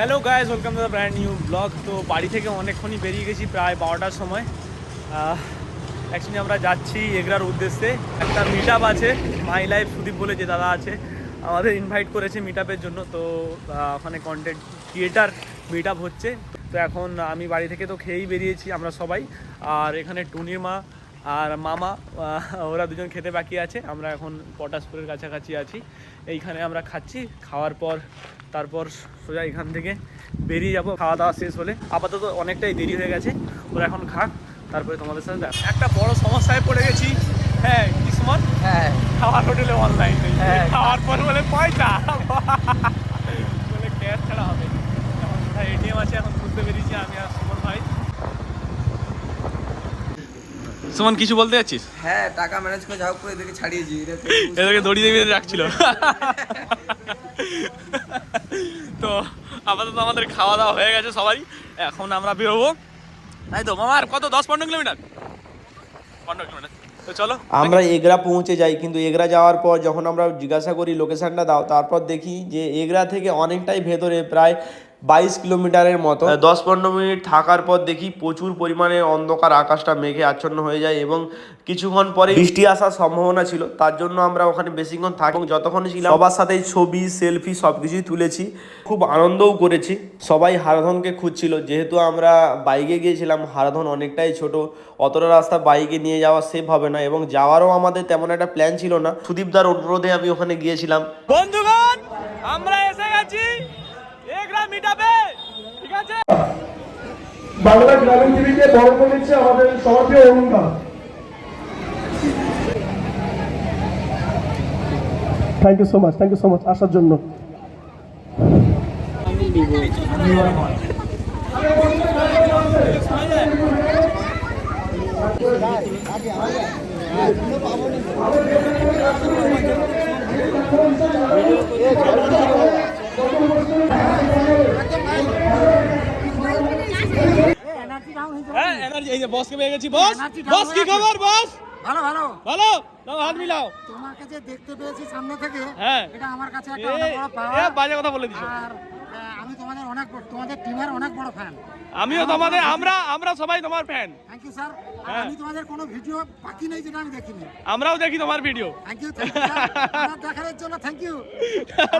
Hello guys welcome to the brand new blog তো বাড়ি থেকে অনেকক্ষণই বেরিয়ে গেছি, প্রায় বারোটার সময়। অ্যাকচুয়ালি আমরা যাচ্ছি এগরার উদ্দেশ্যে। একটা মিট আছে মাই লাইফ সুদীপ বলে যে দাদা আছে, আমাদের ইনভাইট করেছে মিট জন্য। তো ওখানে কন্টেন্ট ক্রিয়েটার মিট হচ্ছে। তো এখন আমি বাড়ি থেকে তো খেয়েই বেরিয়েছি আমরা সবাই। আর এখানে টুনির মা আর মামা ওরা দুজন খেতে বাকি আছে। আমরা এখন পটাশপুরের কাছাকাছি আছি। এইখানে আমরা খাচ্ছি খাওয়ার পর তারপর সোজা এখান থেকে বেরিয়ে যাব। খাওয়া দাওয়া শেষ হলে আপাতত অনেকটাই দেরি হয়ে গেছে। ওরা এখন খাক তারপরে তোমাদের সাথে দেখা। একটা বড় সমস্যায় পড়ে গেছি। হ্যাঁ কি হ্যাঁ। খাওয়ার হোটেলে অনলাইন নেই। হ্যাঁ। খাওয়ার পর বলে পয়সা বলে ক্যাশ ছাড়া হবে। এখন কোথায় এটিএম আছে এখন খুঁজতে বেরিয়েছি আমি আর সুমন কিছু বলতে যাচ্ছিস? হ্যাঁ টাকা ম্যানেজ করে যাও করে এদেরকে ছাড়িয়েছি। এদেরকে দড়ি দিয়ে রাখছিল। তো আপাতত আমাদের খাওয়া দাওয়া হয়ে গেছে সবাই। এখন আমরা বেরোবো। তাই তো মামার কত? দশ পনেরো কিলোমিটার? পনেরো কিলোমিটার। চলো আমরা এগরা পৌঁছে যাই কিন্তু এগরা যাওয়ার পর যখন আমরা জিজ্ঞাসা করি লোকেশনটা দাও তারপর দেখি যে এগরা থেকে অনেকটাই ভেতরে প্রায় বাইশ কিলোমিটারের মতো। দশ পনেরো মিনিট থাকার পর দেখি প্রচুর পরিমাণে অন্ধকার আকাশটা মেঘে আচ্ছন্ন হয়ে যায় এবং কিছুক্ষণ পরে বৃষ্টি আসার সম্ভাবনা ছিল। তার জন্য আমরা ওখানে বেশিক্ষণ থাকি এবং যতক্ষণ ছিলাম সবার সাথে ছবি সেলফি সব কিছুই তুলেছি। খুব আনন্দও করেছি। সবাই হারাধনকে খুঁজছিল। যেহেতু আমরা বাইকে গিয়েছিলাম হারাধন অনেকটাই ছোট। অতটা রাস্তা বাইকে নিয়ে যাওয়া সেফ হবে না এবং যাওয়ারও আমাদের তেমন একটা প্ল্যান ছিল না। সুদীপদার অনুরোধে আমি ওখানে গিয়েছিলাম। বন্ধুগণ আমরা এসে গেছি। মিটাপে ঠিক আছে? বাংলা গ্রামীণ টিভিকে বড় করে দিচ্ছে আমাদের সমাজীয় অরুণদা। Thank you so much thank you so much আসার জন্য। এই যে বসকে পেয়ে গেছি বস বস কি খবর বস ভালো ভালো। ভালো? দাও হাত মিলাও। তোমাকে যে দেখতে পেয়েছি সামনে থেকে হ্যাঁ। এটা আমার কাছে একটা বড় পাওয়া বাজে কথা বলে দিছো। আর আমি তোমাদের অনেক বড়- তোমাদের টিমের অনেক বড় ফ্যান আমিও তোমাদের আমরা আমরা সবাই তোমার ফ্যান থ্যাংক ইউ স্যার। আমি তোমাদের কোনো ভিডিও বাকি নেই যেটা আমি দেখিনি। আমরাও দেখি তোমার video thank you thank you দেখার জন্য থ্যাংক ইউ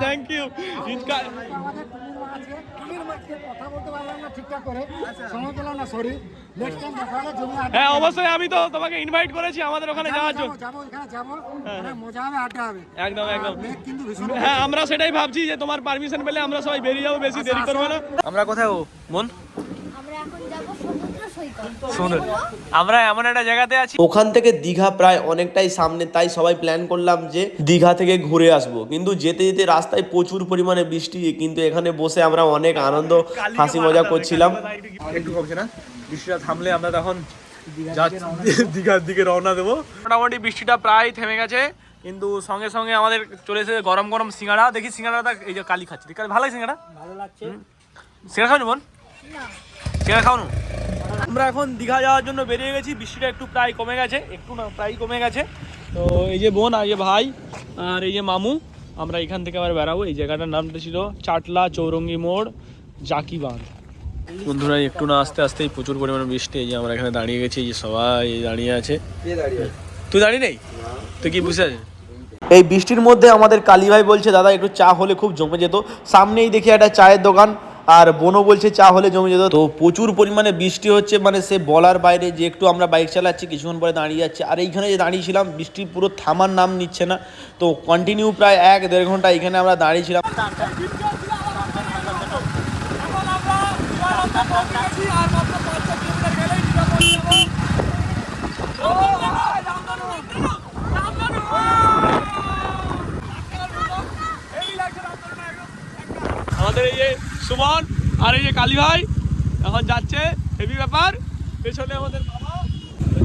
থ্যাংক ইউ আমাদের টুনির মা আছে টুনির মাকে কথা বলতে পারলাম না ঠিকঠাক করে। সময় পেলাম না সরি নেক্সট টাইম দেখা হলে জমি হ্যাঁ অবশ্যই আমি তো তোমাকে ইনভাইট করেছি আমাদের ওখানে যাওয়ার জন্য। যাব, যাব। যাব মজা হবে আড্ডা হবে। একদম একদম। কিন্তু ভীষণ হ্যাঁ আমরা সেটাই ভাবছি যে তোমার পারমিশন পেলে আমরা সবাই বেরিয়ে যাব বেশি দেরি করব না। আমরা কোথায় ও মন? আমরা এখন যাব আমরা এমন একটা জায়গাতে আছি। ওখান থেকে দীঘা প্রায় অনেকটাই সামনে তাই সবাই প্ল্যান করলাম যে দীঘা থেকে ঘুরে আসব। কিন্তু যেতে যেতে রাস্তায় প্রচুর পরিমাণে বৃষ্টি কিন্তু এখানে বসে আমরা অনেক আনন্দ হাসি মজা করছিলাম। একটু কমছে না? বৃষ্টিটা থামলে আমরা তখন যাচ্ছি দীঘার দিকে রওনা দেবো। মোটামুটি বৃষ্টিটা প্রায় থেমে গেছে কিন্তু সঙ্গে সঙ্গে আমাদের চলে এসেছে গরম গরম সিঙ্গাড়া। দেখি সিঙ্গাড়াটা এই যে কালি খাচ্ছি। আছে ভালো লাগে সিঙ্গাড়া? ভালো লাগছে। সিঙ্গাড়া খাওনি বোন? সিঙ্গাড়া খাওয়ানো? আমরা এখন দীঘা যাওয়ার জন্য বেরিয়ে গেছি বৃষ্টিটা একটু প্রায় কমে গেছে একটু না প্রায় কমে গেছে। তো এই যে বোন আর এই যে ভাই আর এই যে মামু আমরা এখান থেকে আবার বেরাবো এই জায়গাটার নামটা ছিল চাটলা চৌরঙ্গি মোড় জাকি বাঁধ। বন্ধুরা একটু না আস্তে আস্তেই প্রচুর পরিমাণে বৃষ্টি। এই যে আমরা এখানে দাঁড়িয়ে গেছি এই যে সবাই দাঁড়িয়ে আছে। তুই দাঁড়িয়ে নেই? তুই কি বুঝতে আছিস? এই বৃষ্টির মধ্যে আমাদের কালী ভাই বলছে দাদা একটু চা হলে খুব জমে যেত। সামনেই দেখি একটা চায়ের দোকান। আর বোনও বলছে চা হলে জমে যেত। তো প্রচুর পরিমাণে বৃষ্টি হচ্ছে মানে সে বলার বাইরে যে একটু আমরা বাইক চালাচ্ছি, কিছুক্ষণ পরে দাঁড়িয়ে যাচ্ছে। আর এইখানে যে দাঁড়িয়েছিলাম, বৃষ্টি পুরো থামার নাম নিচ্ছে না। তো কন্টিনিউ প্রায় এক দেড় ঘণ্টা এখানে আমরা দাঁড়িয়েছিলাম। আমাদের সুমন আর এই যে কালী ভাই, এখন যাচ্ছে, হেভি ব্যাপার। পেছনে আমাদের বাবা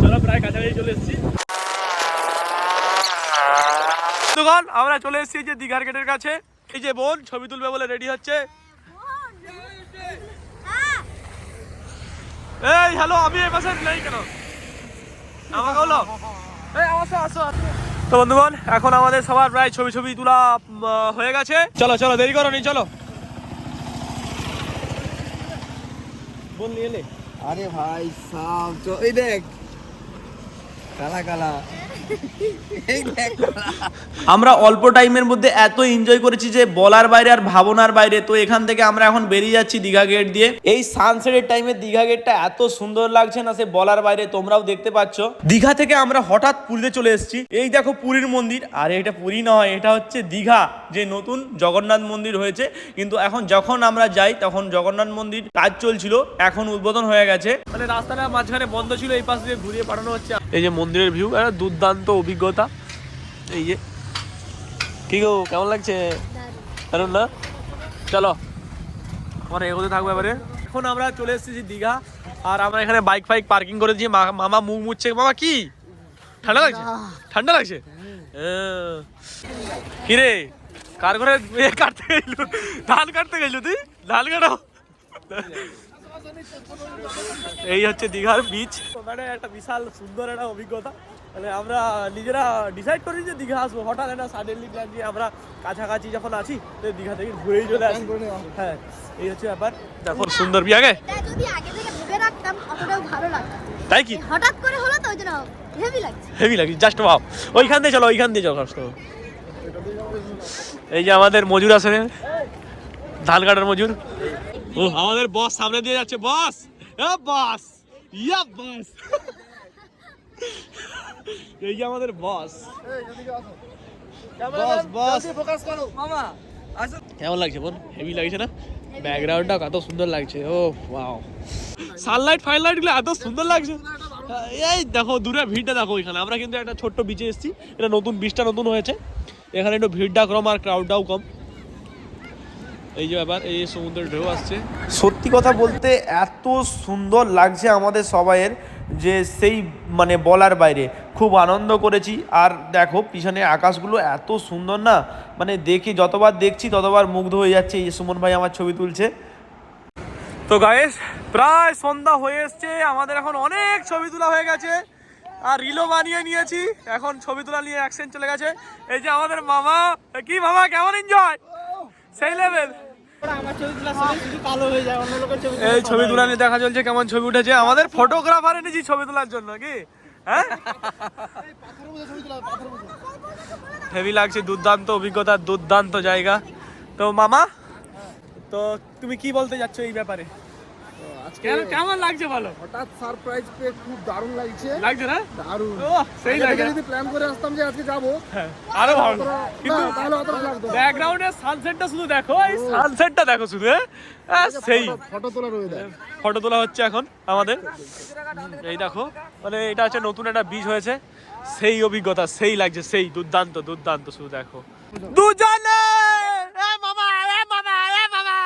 চলো প্রায় কাছাকাছি চলে এসেছি। আমরা চলে এসেছি যে দীঘার গেটের কাছে। এই যে বোন, ছবি তুলবে বলে রেডি হচ্ছে। এই হ্যালো আমি এই পাশে নেই কেন? আমাকে এই, আসো আসো। তো বন্ধুগণ, এখন আমাদের সবার প্রায় ছবি ছবি তোলা হয়ে গেছে। চলো চলো, দেরি করো নি, চলো। বল নিয়ে আরে ভাই সাপ এই দেখ কালা কালা। আমরা অল্প টাইমের মধ্যে এত এনজয় করেছি যে বলার বাইরে আর ভাবনার বাইরে। তো এখান থেকে আমরা এখন বেরিয়ে যাচ্ছি দীঘা গেট দিয়ে। এই সানসেটের টাইমে দীঘা গেটটা এত সুন্দর লাগছে না সে বলার বাইরে তোমরাও দেখতে পাচ্ছ। দীঘা থেকে আমরা হঠাৎ পুরীতে চলে এসেছি। এই দেখো পুরীর মন্দির। আর এটা পুরী নয় এটা হচ্ছে দীঘা যে নতুন জগন্নাথ মন্দির হয়েছে। কিন্তু এখন যখন আমরা যাই তখন জগন্নাথ মন্দির কাজ চলছিল এখন উদ্বোধন হয়ে গেছে। মানে রাস্তাটা মাঝখানে বন্ধ ছিল এই পাশ দিয়ে ঘুরিয়ে পাঠানো হচ্ছে। এই যে মন্দিরের ভিউ একটা দুর্দান্ত অভিজ্ঞতা। এই যে। কি গো কেমন লাগছে? দারুণ। না? চলো। আমার এগোতে থাকব এবারে। এখন আমরা চলে এসেছি দীঘা, আর আমরা এখানে বাইক ফাইক পার্কিং করে মামা মুখ মুছছে। মামা, কি? ঠান্ডা লাগছে? ঠান্ডা লাগছে? হ্যাঁ। কি রে কার ঘরে কাটতে গেছিল ধান কাটতে গেছিল তুই? ধান কাটো। এই হচ্ছে দীঘার বিচ মানে একটা বিশাল সুন্দর একটা অভিজ্ঞতা। মানে আমরা নিজেরা ডিসাইড করি যে দীঘা আসব। হঠাৎ একটা সাডেনলি প্ল্যান দিয়ে আমরা কাছাকাছি যখন আছি তো দীঘা থেকে ঘুরেই চলে আসি। হ্যাঁ এই হচ্ছে ব্যাপার। দেখো সুন্দর বি আগে? যদি আগে থেকে ভেবে রাখতাম অতটাও ভালো লাগতো। তাই কি? হঠাৎ করে হলো তো ওই জন্য হেভি লাগছে। হেভি লাগে জাস্ট ভাব ওইখান দিয়ে চলো ওইখান দিয়ে চলো এই যে আমাদের মজুর আছে। ধান কাটার মজুর। ও আমাদের বস সামনে দিয়ে যাচ্ছে বস বস ইয়া বস এই যে আমাদের বস বস বস ফোকাস করো। মামা আসো। কেমন লাগছে বল হেভি লাগছে না? ব্যাকগ্রাউন্ডটা কত সুন্দর লাগছে। ও ওয়াও সানলাইট ফাইনলাইটগুলো এত সুন্দর লাগছে। এই দেখো দূরে ভিড়টা দেখো এখানে। আমরা কিন্তু একটা ছোট্ট বিচে এসেছি। এটা নতুন বিচটা নতুন হয়েছে। এখানে একটু ভিড়টা কম আর ক্রাউডটাও কম। এই যে ব্যাপার এই সমুদ্রের ঢেউ আসছে। সত্যি কথা বলতে এত সুন্দর লাগছে আমাদের সবাইয়ের। যে সেই মানে বলার বাইরে। খুব আনন্দ করেছি। আর দেখো, পিছনে আকাশগুলো এত সুন্দর না? মানে দেখি, যতবার দেখছি ততবার মুগ্ধ হয়ে যাচ্ছে। এই সুমন ভাই আমার ছবি তুলছে। তো গায়েস প্রায় সন্ধ্যা হয়ে এসছে। আমাদের এখন অনেক ছবি তোলা হয়ে গেছে। আর রিলও বানিয়ে নিয়েছি। এখন ছবি তোলা নিয়ে অ্যাকশন চলে গেছে। এই যে আমাদের মামা। কি মামা? কেমন এনজয় সেই লেভেল এই ছবি তোলা নিয়ে দেখা চলছে কেমন ছবি উঠেছে? আমাদের ফটোগ্রাফার এনেছি ছবি তোলার জন্য কি? হ্যাঁ? হেভি লাগছে দুর্দান্ত অভিজ্ঞতা দুর্দান্ত জায়গা। তো মামা তো তুমি কি বলতে যাচ্ছ এই ব্যাপারে? কেন- কেমন লাগছে বলো? হঠাৎ সারপ্রাইজ পেয়ে খুব দারুণ লাগছে। লাগছে না? দারুণ। ও সেই লাগে যদি প্ল্যান করে আসতাম যে আজকে যাব হ্যাঁ, আরও ভালো। কিন্তু তাহলে অতটা লাগতো না। ব্যাকগ্রাউন্ডের সানসেটটা শুধু দেখো এই সানসেটটা দেখো শুধু হ্যাঁ? সেই। ফটো তোলা রয়ে যায়। ফটো তোলা হচ্ছে এখন আমাদের। এই দেখো মানে এটা হচ্ছে নতুন একটা বীজ হয়েছে। সেই অভিজ্ঞতা সেই লাগছে সেই দুর্দান্ত দুর্দান্ত শুধু দেখো। দুজনে এ মামা এ মামা এ মামা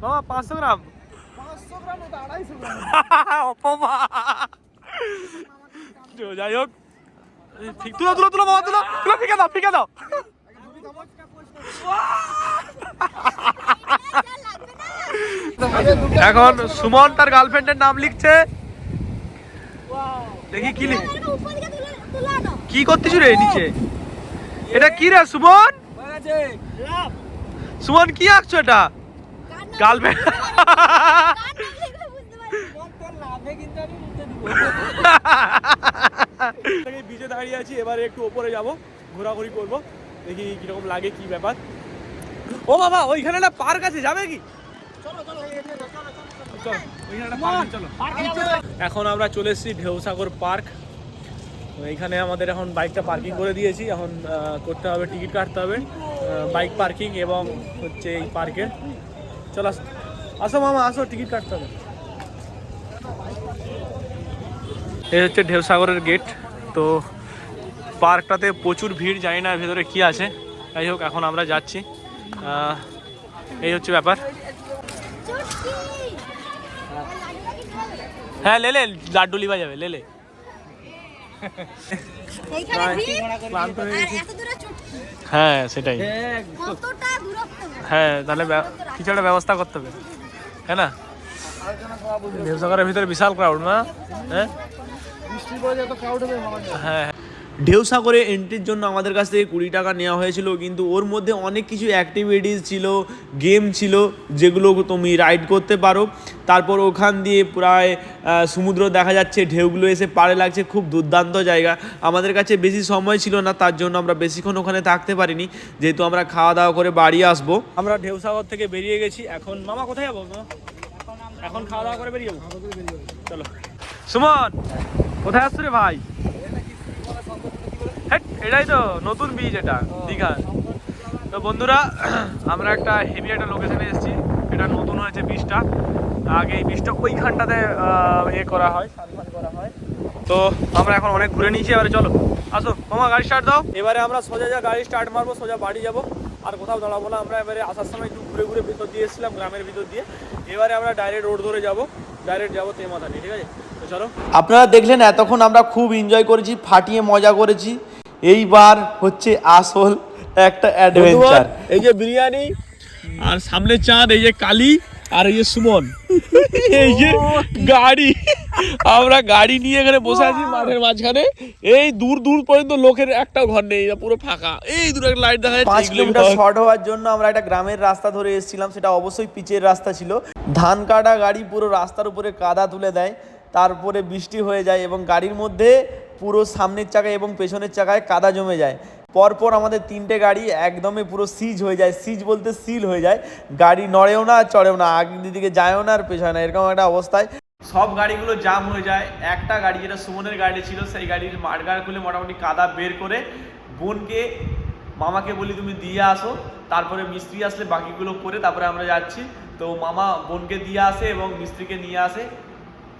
মামা পাঁচশো গ্রাম অপমা যাই হোক ঠিক তুলো তুলো তুলো মামা তুলো তুলো ফিকে দাও ফিকে দাও এখন সুমন তার গার্লফ্রেন্ডের নাম লিখছে। দেখি কি কি করতেছ রে নিচে? এটা কি রে সুমন? সুমন কি আঁকছো এটা? গার্লফ্রেন্ড বিচে দাঁড়িয়ে আছি, এবারে একটু ওপরে যাব, ঘোরাঘুরি করব, দেখি কীরকম লাগে, কি ব্যাপার। ও বাবা, ওইখানে একটা পার্ক আছে, যাবে কি। এখন আমরা চলে এসেছি ঢেউসাগর পার্ক এইখানে আমাদের এখন বাইকটা পার্কিং করে দিয়েছি। এখন করতে হবে টিকিট কাটতে হবে বাইক পার্কিং এবং হচ্ছে এই পার্কের চলো আসো। আসো মামা আসো টিকিট কাটতে হবে। এই হচ্ছে ঢেউসাগরের গেট তো পার্কটাতে প্রচুর ভিড় জানি না ভেতরে কি আছে। যাই হোক এখন আমরা যাচ্ছি। এই হচ্ছে ব্যাপার। হ্যাঁ লে লে লাড্ডু লিবা যাবে লে লে। ক্লান্ত হয়ে গেছি। এত দূরে চুটকি হ্যাঁ সেটাই। হ্যাঁ তাহলে কিছু একটা ব্যবস্থা করতে হবে হ্যাঁ না? ঢেউসাগরের ভিতরে বিশাল ক্রাউড না? হ্যাঁ? বৃষ্টির হ্যাঁ ঢেউসাগরে এন্ট্রির জন্য আমাদের কাছ থেকে কুড়ি টাকা নেওয়া হয়েছিল, কিন্তু ওর মধ্যে অনেক কিছু অ্যাক্টিভিটিস ছিল গেম ছিল, যেগুলো তুমি রাইড করতে পারো। তারপর ওখান দিয়ে প্রায় সমুদ্র দেখা যাচ্ছে, ঢেউগুলো এসে পাড়ে লাগছে, খুব দুর্দান্ত জায়গা। আমাদের কাছে বেশি সময় ছিল না, তার জন্য আমরা বেশিক্ষণ ওখানে থাকতে পারিনি। যেহেতু আমরা খাওয়া দাওয়া করে বাড়ি আসব। আমরা ঢেউসাগর থেকে বেরিয়ে গেছি, এখন মামা কোথায় যাব? এখন খাওয়া দাওয়া করে বেরিয়ে যাব। চলো। সুমন, কোথায় আসছো রে ভাই? এটাই তো নতুন বীজ এটা দীঘা। তো বন্ধুরা আমরা একটা হেভি একটা লোকেশনে এসেছি। এটা নতুন হয়েছে বীজটা আগে এই বীজটা ওইখানটাতে এ করা হয় করা হয়। তো আমরা এখন অনেক ঘুরে নিয়েছি এবারে চলো। আসো মামা গাড়ি স্টার্ট দাও। এবারে আমরা সোজা যা গাড়ি স্টার্ট মারবো সোজা বাড়ি যাব। আর কোথাও দাঁড়াবো না আমরা এবারে আসার সময় একটু ঘুরে ঘুরে ভিতর দিয়ে এসেছিলাম গ্রামের ভিতর দিয়ে। এবারে আমরা ডাইরেক্ট রোড ধরে যাব। ডাইরেক্ট যাব তেমাথানি ঠিক আছে? তো চলো। আপনারা দেখলেন এতক্ষণ আমরা খুব এনজয় করেছি ফাটিয়ে মজা করেছি। এইবার হচ্ছে আসল একটা অ্যাডভেঞ্চার এই যে বিরিয়ানি আর সামনে চাঁদ এই যে কালি আর এই যে সুমন। এই যে গাড়ি। আমরা গাড়ি নিয়ে এখানে বসে আছি মাঠের মাঝখানে। এই দূর দূর পর্যন্ত লোকের একটা ঘর নেই পুরো ফাঁকা। এই দূর একটা লাইট দেখা যাচ্ছে পাঁচ কিলোমিটার শর্ট হওয়ার জন্য আমরা একটা গ্রামের রাস্তা ধরে এসেছিলাম সেটা অবশ্যই পিচের রাস্তা ছিল। ধান কাটা গাড়ি পুরো রাস্তার উপরে কাদা তুলে দেয় তারপরে বৃষ্টি হয়ে যায় এবং গাড়ির মধ্যে পুরো সামনের চাকায় এবং পেছনের চাকায় কাদা জমে যায়। পরপর আমাদের তিনটে গাড়ি একদমই পুরো সিজ হয়ে যায়। সিজ বলতে সিল হয়ে যায়। গাড়ি নড়েও না, চড়েও না আগের দিকে যায়ও না আর পেছনে না, এরকম একটা অবস্থায়। সব গাড়িগুলো জাম হয়ে যায়। একটা গাড়ি যেটা সুমনের গাড়ি ছিল, সেই গাড়ির মাঠগাড় খুলে মোটামুটি কাদা বের করে বোনকে, মামাকে বলি, তুমি দিয়ে আসো। তারপরে মিস্ত্রি আসলে বাকিগুলো করে তারপরে আমরা যাচ্ছি। তো মামা বোনকে দিয়ে আসে এবং মিস্ত্রিকে নিয়ে আসে।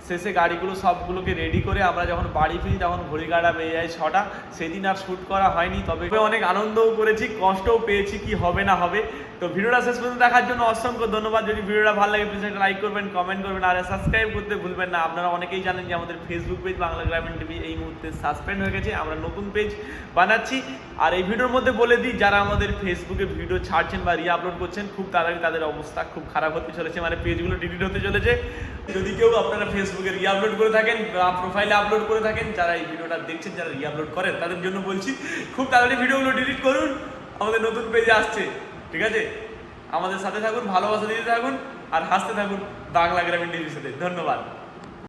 শেষে গাড়িগুলো সবগুলোকে রেডি করে আমরা যখন বাড়ি ফিরি, তখন ঘড়ি কাটা পেয়ে যায় ছটা। সেদিন আর শ্যুট করা হয়নি, তবে অনেক আনন্দও করেছি, কষ্টও পেয়েছি কি হবে না হবে। তো ভিডিওটা শেষ পর্যন্ত দেখার জন্য অসংখ্য ধন্যবাদ। যদি ভিডিওটা ভালো লাগে প্লিজ একটা লাইক করবেন কমেন্ট করবেন, আর সাবস্ক্রাইব করতে ভুলবেন না। আপনারা অনেকেই জানেন যে আমাদের ফেসবুক পেজ বাংলা গ্রামীণ টিভি এই মুহূর্তে সাসপেন্ড হয়ে গেছে। আমরা নতুন পেজ বানাচ্ছি। আর এই ভিডিওর মধ্যে বলে দিই, যারা আমাদের ফেসবুকে ভিডিও ছাড়ছেন বা রি আপলোড করছেন, খুব তাড়াতাড়ি তাদের অবস্থা খুব খারাপ হতে চলেছে। মানে পেজগুলো ডিলিট হতে চলেছে। যদি কেউ আপনারা ফেসবুকে রি আপলোড করে থাকেন বা প্রোফাইলে আপলোড করে থাকেন, যারা এই ভিডিওটা দেখছেন, যারা রি আপলোড করেন, তাদের জন্য বলছি, খুব তাড়াতাড়ি ভিডিওগুলো ডিলিট করুন। আমাদের নতুন পেজে আসছে, ঠিক আছে? আমাদের সাথে থাকুন, ভালোবাসা দিতে থাকুন, আর হাসতে থাকুন বাংলা গ্রামীণ টিভির সাথে। ধন্যবাদ।